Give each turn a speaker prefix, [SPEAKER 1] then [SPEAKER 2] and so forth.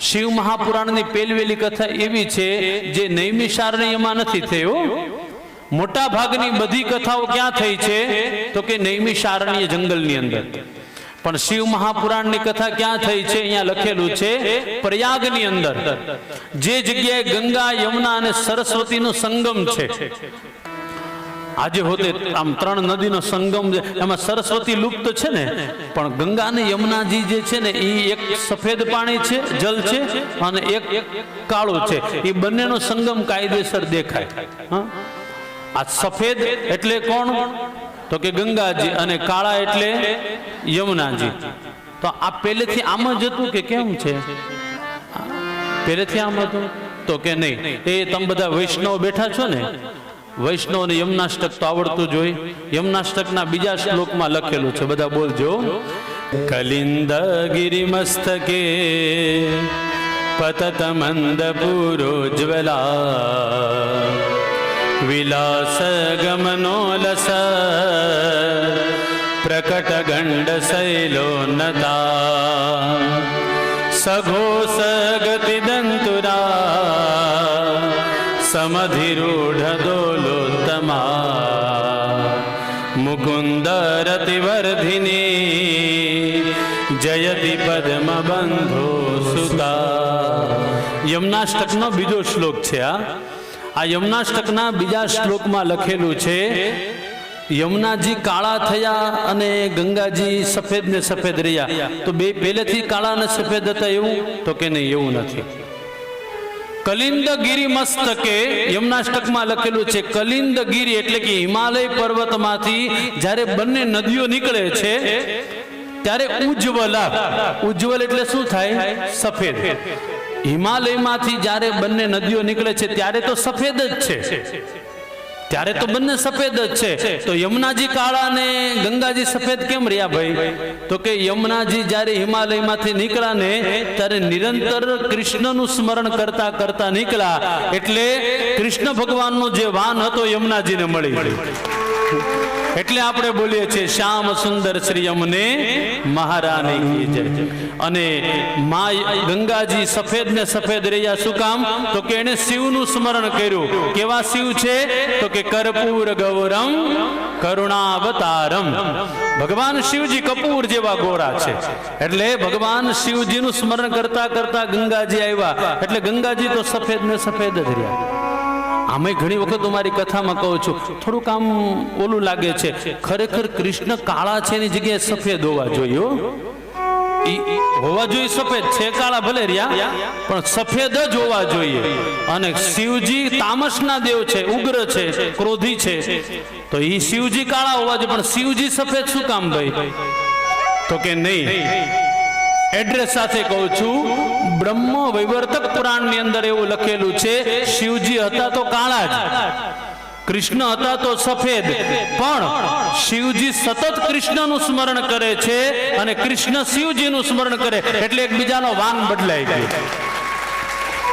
[SPEAKER 1] શિવ મહાપુરાણની પેલવેલી કથા એવી છે જે નૈમિષારણ્યમાં નથી થયો. મોટા ભાગની બધી કથાઓ ક્યાં થઈ છે? તો કે નૈમિષારણ્ય જંગલની અંદર. પણ શિવ મહાપુરાણની કથા ક્યાં થઈ છે? અહીંયા લખેલું છે પ્રયાગની અંદર. જે જગ્યાએ ગંગા, યમુના અને સરસ્વતીનો સંગમ છે. આજે હોતે આમ ત્રણ નદીનો સંગમ છે, એમાં સરસ્વતી લુપ્ત છે ને, પણ ગંગા અને યમુનાજી જે છે ને એ એક સફેદ પાણી છે, જલ છે, અને એક કાળું છે. એ બંનેનો સંગમ કાયદેસર દેખાય? આ સફેદ એટલે કોણ? તો કે ગંગાજી અને કાળા એટલે યમુનાજી. તો આ પહેલેથી આમ જ હતું કે કેમ છે? પહેલેથી આમ હતું? તો કે નહીં. એ તમે બધા વૈષ્ણવ બેઠા છો ને વૈષ્ણવ ને યમનાષ્ટક તો આવડતું જ હોય. યમનાષ્ટકના બીજા શ્લોકમાં લખેલું છે. બધા બોલજો. કલિંદ ગિરિમસ્તકે પતત મંદ પૂરોજ્વલા વિલાસ ગમનોલસ પ્રકટ ગંડ શૈલોન્નતા સઘોષ ગતિ દંતુરા મુકુંદ રતિવર્ધિની જયતિ પદ્મ બંધો સુતા યમનાષ્ટકનો બીજો શ્લોક છે આ આ યમુનાષ્ટકના બીજા શ્લોકમાં લખેલું છે, યમુનાજી કાળા થયા અને ગંગાજી સફેદ ને સફેદ રહ્યા. તો બે પહેલેથી કાળા ને સફેદ હતા એવું? તો કે નહીં, એવું નથી. કલિંદ ગિરી મસ્તકે યમનાષ્ટકમાં લખેલું છે, કલિંદગીરી એટલે કે હિમાલય પર્વતમાંથી જ્યારે બંને નદીઓ નીકળે છે, ત્યારે ઉજ્જવલા ઉજ્જવલ એટલે શું થાય? સફેદ. હિમાલયમાંથી જ્યારે બંને નદીઓ નીકળે છે, ત્યારે તો સફેદ જ છે. ત્યારે તો બંને સફેદ જ છે. તો યમુનાજી કાળા ને ગંગાજી સફેદ કેમ રહ્યા ભાઈ? તો કે યમુનાજી જ્યારે હિમાલયમાંથી નીકળ્યા ને, ત્યારે નિરંતર કૃષ્ણનું સ્મરણ કરતા કરતા નીકળ્યા. એટલે કૃષ્ણ ભગવાનનો જે વાન હતો, યમુનાજીને મળી એટલે આપણે બોલીએ છીએ, શ્યામ સુંદર શ્રી અમને મહારાણી કી જય. અને મા ગંગાજી સફેદ ને સફેદ રહ્યા, શું કામ? તો કે એને શિવનું સ્મરણ કર્યું. કેવા શિવ છે? તો કે કર્પૂર ગૌરમ, કરુણાવતારમ. ભગવાન શિવજી કપૂર જેવા ગોરા છે. એટલે ભગવાન શિવજીનું સ્મરણ કરતા કરતા ગંગાજી આવ્યા. એટલે ગંગાજી તો સફેદ ને સફેદ જ રહ્યા. આમે ઘણી વખત હું મારી કથામાં કહું છું, થોડુંક આમ ઓલું લાગે છે, ખરેખર કૃષ્ણ કાળા છે એની જગ્યાએ સફેદ હોવા જોઈએ હોવા જોઈએ સફેદ, છે કાળા ભલે રહ્યા, પણ સફેદ જ હોવા જોઈએ. અને શિવજી તામસના દેવ છે, ઉગ્ર છે, ક્રોધી છે. તો એ શિવજી કાળા હોવા જોઈએ, પણ શિવજી સફેદ શું કામ ભાઈ? તો કે નહીં. એડ્રેસ સાથે કહું છું. બ્રહ્મ વૈવર્તક પુરાણની અંદર એવું લખેલું છે, શિવજી હતા તો કાળા જ, કૃષ્ણ હતા તો સફેદ, પણ શિવજી સતત કૃષ્ણનું સ્મરણ કરે છે અને કૃષ્ણ શિવજીનું સ્મરણ કરે, એટલે એકબીજાનો વાન બદલાઈ ગયો.